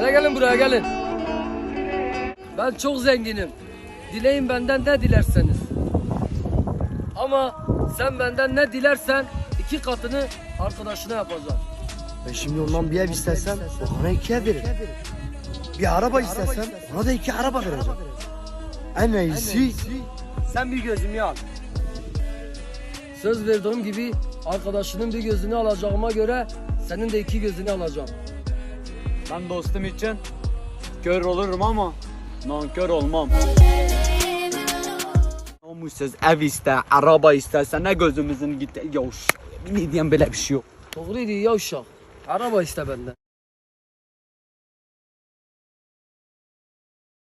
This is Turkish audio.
Hele gelin buraya gelin. Ben çok zenginim. Dileyin benden ne dilerseniz. Ama sen benden ne dilersen iki katını arkadaşına yapacağım. Ben şimdi ondan bir ev istesem o bana iki ev verir. Bir araba istesem ona da iki araba vereceğim. En iyisi sen bir gözümü al. Söz verdiğim gibi arkadaşının bir gözünü alacağıma göre senin de iki gözünü alacağım. Ben dostum için kör olurum ama nankör olmam. Namussuz ev iste, araba istersen ne gözümüzün gitti. Ya ş- ne diyeyim böyle bir şey yok. Doğruydu ya uşak. Araba iste benden.